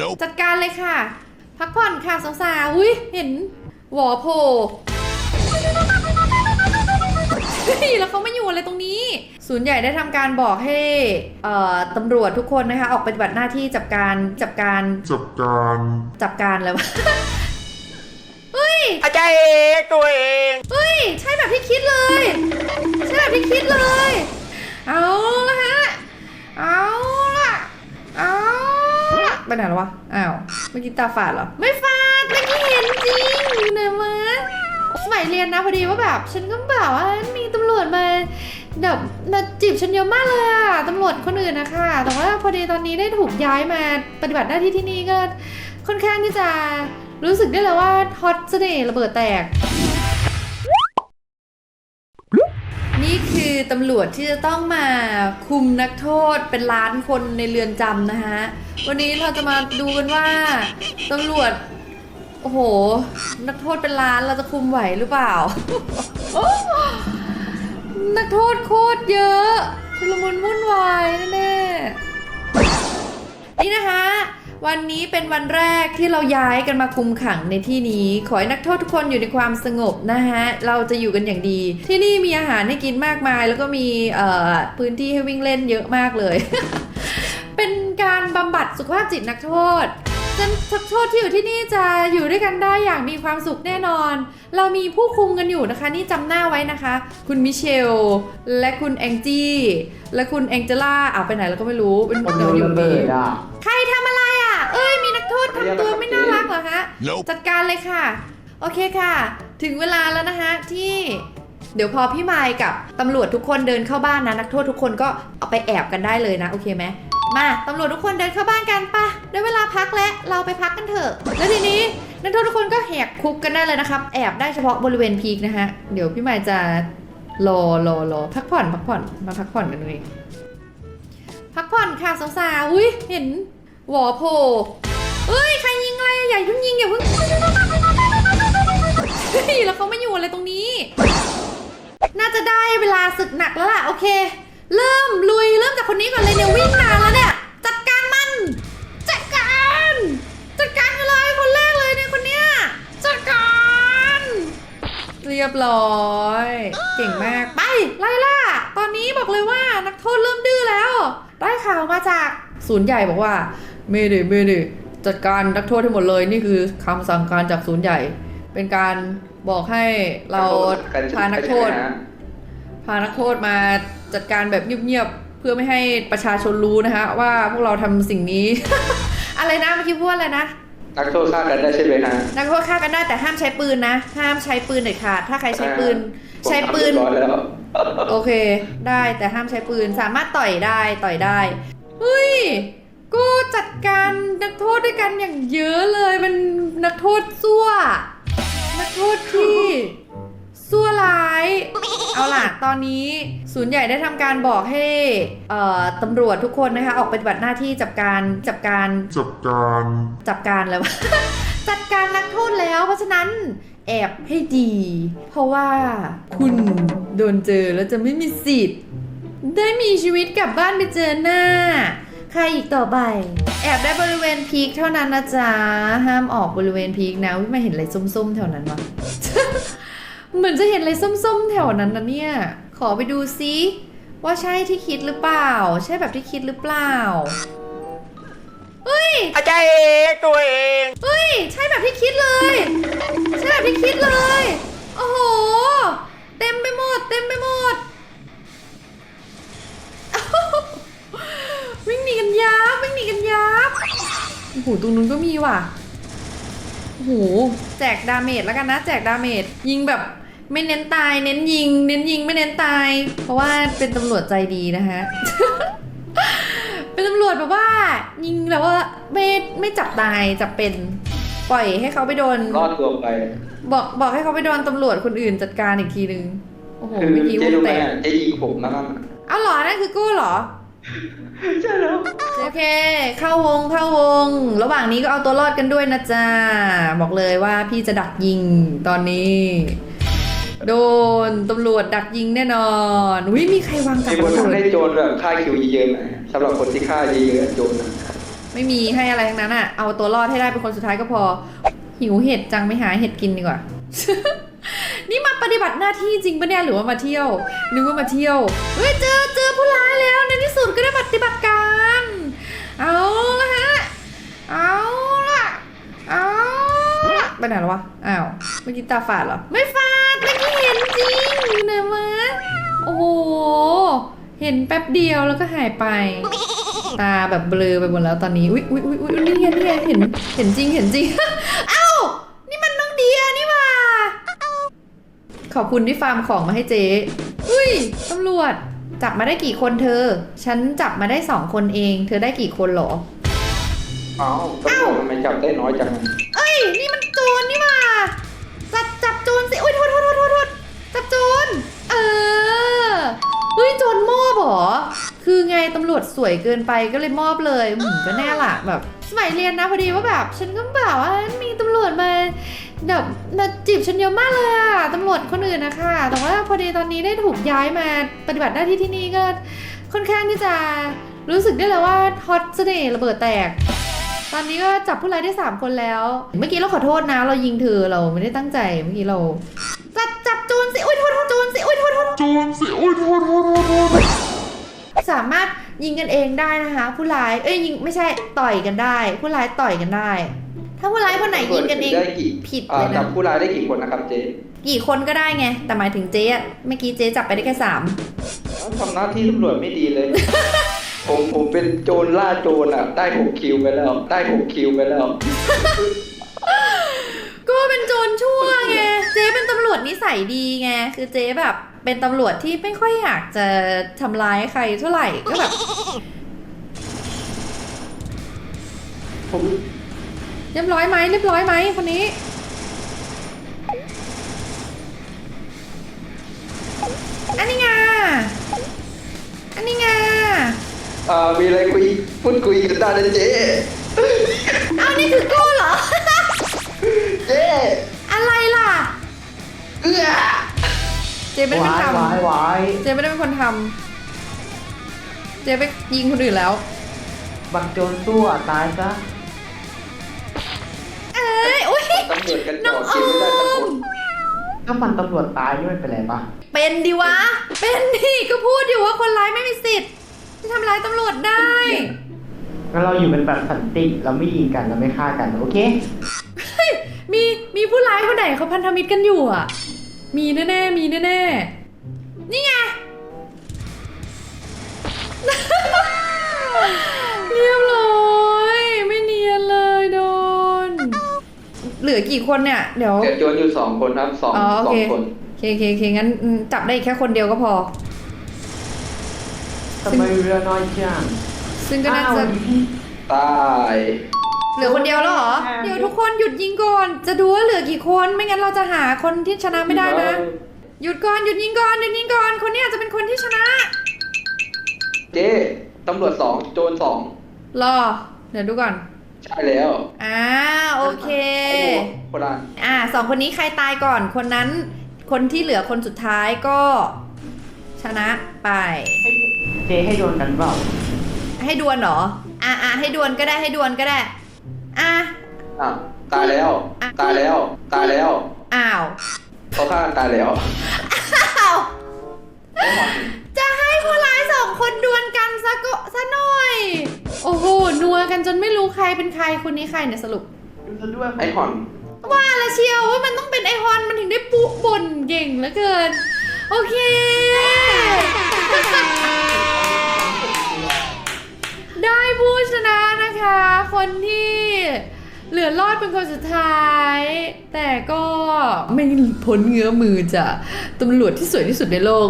Nope จัดการเลยค่ะ พักผ่อนค่ะสาวๆอุ้ยเห็นหวอโผล่เฮ้ยแล้วเขาไม่อยู่อะไรตรงนี้ ศูนย์ใหญ่ได้ทำการบอกให้เอ่อตำรวจทุกคนนะคะ ออกปฏิบัติหน้าที่จับการจับการจับการจับการอะไรวะอาจารย์เองตัวเองเฮ้ยใช่แบบที่คิดเลยใช่แบบที่คิดเลย เอาละฮะเอาละเอาละ ไปไหนแล้ววะ อ้าว เมื่อกี้ตาฝาดเหรอ ไม่ฝาดเมื่อกี้เห็นจริงอยู่ไหนวะสมัยเรียนนะพอดีว่าแบบ ฉันก็แบบว่ามีตำรวจมาแบบมาจีบฉันเยอะมากเลยอะตำรวจคนอื่นนะคะแต่ว่าพอดีตอนนี้ได้ถูกย้ายมาปฏิบัติหน้าที่ที่นี่ก็ค่อนข้างที่จะรู้สึกได้เลยว่าฮอตเสน่ห์ระเบิดแตก คือตำรวจที่จะต้องมาคุมนักโทษเป็นล้านคนในเรือนจำนะฮะ วันนี้เราจะมาดูกันว่าตำรวจ โอ้โห นักโทษเป็นล้านเราจะคุมไหวหรือเปล่า นักโทษโคตรเยอะชุลมุนวุ่นวายแน่ๆนี่นะคะ วันนี้เป็นวันแรกที่เราย้ายกันมาคุมขังในที่นี้ ขอให้นักโทษทุกคนอยู่ในความสงบนะฮะ เราจะอยู่กันอย่างดี ที่นี่มีอาหารให้กินมากมาย แล้วก็มีเอ่อพื้นที่ให้วิ่งเล่นเยอะมากเลย เป็นการบำบัดสุขภาพจิตนักโทษจนนักโทษที่อยู่ที่นี่จะอยู่ด้วยกันได้อย่างมีความสุขแน่นอน เรามีผู้คุมกันอยู่นะคะ นี่จำหน้าไว้นะคะ คุณมิเชล และคุณแองจี้ และคุณแองเจล่าอะไปไหนแล้วก็ไม่รู้ เป็นผมเดี๋ยวโดนอยู่ระเบิดอะใครทำ ตัวไม่น่ารักเหรอฮะ Nope จัดการเลยค่ะ โอเคค่ะ ถึงเวลาแล้วนะคะที่เดี๋ยวพอพี่ไมค์กับตำรวจทุกคนเดินเข้าบ้านนะนักโทษทุกคนก็เอาไปแอบกันได้เลยนะ โอเคไหมมาตำรวจทุกคนเดินเข้าบ้านกันปะได้เวลาพักแล้วเราไปพักกันเถอะแล้วทีนี้นักโทษทุกคนก็แหกคุกกันได้เลยนะครับ แอบได้เฉพาะบริเวณพีคนะฮะเดี๋ยวพี่ไมค์จะรอรอรอพักผ่อนพักผ่อนมาพักผ่อนกันเลยพักผ่อนค่ะสาวๆอุ้ยเห็นหวอโผล่ เอ้ยใครยิงอะไรอย่าเพิ่งยิงอย่าเพิ่งเฮ้ยแล้วเขาไม่อยู่อะไรตรงนี้ น่าจะได้เวลาศึกหนักแล้วล่ะโอเค เริ่มลุยเริ่มจากคนนี้ก่อนเลยเนี่ยวิ่งนานแล้วเนี่ยจัดการมันจัดการจัดการเลยคนแรกเลยเนี่ยคนเนี้ยจัดการเรียบร้อยเก่งมากไปไล่ล่าตอนนี้บอกเลยว่านักโทษเริ่มดื้อแล้วได้ข่าวมาจากศูนย์ใหญ่บอกว่าเมเดเมเด จัดการนักโทษให้หมดเลย นี่คือคำสั่งการจากศูนย์ใหญ่ เป็นการบอกให้เราพานักโทษ พานักโทษมาจัดการแบบเงียบๆเพื่อไม่ให้ประชาชนรู้นะคะว่าพวกเราทำสิ่งนี้ อะไรนะเมื่อกี้พูดว่าอะไรนะนักโทษฆ่ากันได้ใช่ไหมฮะนักโทษฆ่ากันได้แต่ห้ามใช้ปืนนะ ห้ามใช้ปืนเด็ดขาดถ้าใครใช้ปืน ใช้ปืนผมทำเรียบร้อยแล้วโอเค ได้แต่ห้ามใช้ปืนสามารถต่อยได้ต่อยได้เฮ้ย กูจัดการนักโทษด้วยกันอย่างเยอะเลยเป็นนักโทษซั่ว นักโทษที่ซั่วร้าย เอาล่ะ ตอนนี้ศูนย์ใหญ่ได้ทำการบอกให้เอ่อตำรวจทุกคนนะคะ ออกปฏิบัติหน้าที่จับการจับการจับการจับการแล้ว จัดการนักโทษแล้ว เพราะฉะนั้นแอบให้ดี เพราะว่าคุณโดนเจอแล้วจะไม่มีสิทธิ์ ได้มีชีวิตกลับบ้านไปเจอหน้า ใครอีกต่อไป แอบได้บริเวณพีคเท่านั้นนะจ๊ะ ห้ามออกบริเวณพีคนะวิไม่เห็นอะไรส้มๆ แถวนั้นวะ เหมือนจะเห็นอะไรส้มๆ แถวนั้นนะเนี่ย ขอไปดูซิว่าใช่ที่คิดหรือเปล่า ใช่แบบที่คิดหรือเปล่าเฮ้ยอาจารย์เองตัวเองเฮ้ย ใช่แบบที่คิดเลย ใช่แบบที่คิดเลย โอ้โห เต็มไปหมด เต็มไปหมด อ้โหตรงนู้นก็มีว่ะโอ้โหแจกดาเมจแล้วกันนะ แจกดาเมจยิงแบบไม่เน้นตายเน้นยิง เน้นยิงไม่เน้นตาย เพราะว่าเป็นตำรวจใจดีนะฮะเป็นตำรวจแบบว่า ยิงแล้วว่าไม่ไม่จับตายจับเป็นปล่อยให้เขาไปโดน รอดตัวไป บอกบอกให้เขาไปโดนตำรวจคนอื่นจัดการอีกทีนึง โอ้โหคือเมื่อกี้เจ๊วงรู้ไหมแตกอะเจ๊ยิงผมนะครับ เอาเหรอนั่นคือกู้เหรอ ใช่แล้ว โอเค เข้าวงเข้าวง ระหว่างนี้ก็เอาตัวรอดกันด้วยนะจ๊ะ บอกเลยว่าพี่จะดักยิงตอนนี้ โดนตำรวจดักยิงแน่นอนวิมีใครวางกับมีคนระเบิทำให้ดโจรแบบฆ่าคิวเยอะๆไหมสำหรับคนที่ฆ่าเยอะๆโจรนะไม่ไม่มีให้อะไรทั้งนั้นอะเอาตัวรอดให้ได้เป็นคนสุดท้ายก็พอ หิวเห็ดจังไม่หาเห็ดกินดีกว่า นี่มาปฏิบัติหน้าที่จริงปะเนี่ยหรือว่ามาเที่ยว นึกว่ามาเที่ยว เฮ้ยเจอเจอผู้ร้ายแล้วในที่สุดก็ได้ปฏิบัติการ เอาละฮะ เอาละเอาละไปไหนแล้ววะ อ้าว เมื่อกี้ตาฝาดเหรอ ไม่ฝาดเมื่อกี้เห็นจริงอยู่ไหนวะโอ้โห เห็นแป๊บเดียวแล้วก็หายไป ตาแบบเบลอไปหมดแล้วตอนนี้ อุ๊ยอุ๊ยอุ๊ยอุ๊ยนี่ไงนี่ไงเห็น เห็นจริง เห็นจริง เอ้า นี่มันน้องเดียนี่หว่า ขอบคุณที่ฟาร์มของมาให้เจ๊ อุ้ยตำรวจ จับมาได้กี่คนเธอ ฉันจับมาได้สองคนเอง เธอได้กี่คนเหรอเอ้าตำรวจทำไมจับได้น้อยจัง เอ้ย นี่มันโจรนี่หว่าจับจับโจรสิ อุ้ยโทษโทษโทษโทษโทษจับโจร เออ เฮ้ยโจรมอบเหรอ คือไงตำรวจสวยเกินไปก็เลยมอบเลยอืมก็แน่ละแบบ สมัยเรียนนะพอดีว่าแบบ ฉันก็แบบว่ามีตำรวจมาแบบมาจีบฉันเยอะมากเลยอะตำรวจคนอื่นนะคะ แต่ว่าพอดีตอนนี้ได้ถูกย้ายมาปฏิบัติหน้าที่ที่นี่ก็ค่อนข้างที่จะรู้สึกได้เลยว่าฮอตเสน่ห์ระเบิดแตก ตอนนี้ก็จับผู้ร้ายได้ 3 คนแล้ว เมื่อกี้เราขอโทษนะ เรายิงเธอเราไม่ได้ตั้งใจเมื่อกี้เรา จับจับโจรสิ อุ้ยโทษโทษโจรสิ อุ้ยโทษโทษโทษโจรสิโอ้ยโทษโทษโทษโทษ สามารถยิงกันเองได้นะคะ ผู้ร้ายเอ้ยยิงไม่ใช่ต่อยกันได้ ผู้ร้ายต่อยกันได้ ถ้าผู้ร้ายคนไหนยิงกันเองได้กี่ผิดอ่าเลยจันะบผู้ร้ายได้กี่คนนะครับเจ๊กี่คนก็ได้ไง แต่หมายถึงเจ๊อะเมื่อกี้เจ๊จับไปได้แค่สามทำหน้าที่ตำรวจไม่ดีเลยผมผมเป็นโจรล่าโจรอะ ได้หกคิวไปแล้ว ได้หกคิวไปแล้ว ก็เป็นโจรชั่วไง เจ๊เป็นตำรวจนิสัยดีไง คือเจ๊แบบ เป็นตำรวจที่ไม่ค่อยอยากจะทำร้ายใครเท่าไหร่ก็แบบ ผมเรียบร้อยไหมเรียบร้อยไหมคนนี้ อันนี้ไงอันนี้ไงอ่ามีอะไรคุยพูดคุยกันได้นะเจ๊เอานี่คือโก้เหรอ เจ๊อะไรล่ะ เอื้อ เจ๊ไม่ได้เป็นคนทวายวายำเจ๊ไม่ได้เป็นคนทำเจ๊ไปยิงคนอื่นแล้ว บักโจรตัวตายซะเอ้ยอุ้ยตำรวจกันจน้อองดอคิวไม่ได้สักอคมนก็มันตำรวจตายนี่ไม่เป็นไรปะเป็นดิวะ เป็นดิก็พูดอยู่ว่าคนร้ายไม่มีสิทธิ์จะทำร้ายตำรวจได้ งั้นเราอยู่เป็นแบบสันติเราไม่ยิงกันเราไม่ฆ่ากันโอเคเฮ้ยมีมีผู้ร้ายคนไหนเขาพันธมิตรกันอยู่อะ มีแน่ๆมีแน่ๆนี่ไง เรียบร้อย ไม่เนียนเลยโดน เหลือกี่คนเนี่ย เดี๋ยวเกิดโจรอยู่สองคนครับสองอ๋อโอสอเค งคนโอเคโอเคโอเคงั้นอืมจับได้อีกแค่คนเดียวก็พอ ทำไมเรือน้อยจังซึ่งก็น่าจะอ้าวตาย เหลือคนเดียวแล้วเหรอเดี๋ยวทุกคนหยุดยิงก่อน จะดูว่าเหลือกี่คน ไม่งั้นเราจะหาคนที่ชนะไม่ได้นะ หยุดก่อน หยุดยิงก่อน หยุดยิงก่อน คนนี้อาจจะเป็นคนที่ชนะเจ๊ตำรวจสองโจรสองรอ เดี๋ยวดูก่อน ใช่แล้วอ่า โอเคไอ้หัวโบราณอ่าสองคนนี้ใครตายก่อน คนนั้น คนที่เหลือคนสุดท้ายก็ ชนะไป ให้เจให้โดนกันเปล่าให้ดวลเหรอ อ่าอ่าให้ดวลก็ได้ ให้ดวลก็ได้ อะอะตายแล้ว ตายแล้ว ตายแล้วอ้าวเขาฆ่ากันตายแล้วอ้าวจะให้ผู้ร้ายสองคนดวลกันซะก็ซะหน่อย โอ้โหนัวกันจนไม่รู้ใครเป็นใครคนนี้ใครเนี่ยสรุปดูซะด้วยไอหอนว่าละเชียวว่ามันต้องเป็นไอฮอนมันถึงได้ปุบ่นเก่งเหลือเกิน โอเค ได้ผู้ชนะ นะคะ คนที่เหลือรอดเป็นคนสุดท้าย แต่ก็ไม่พ้นเงื้อมือจากตำรวจที่สวยที่สุดในโลก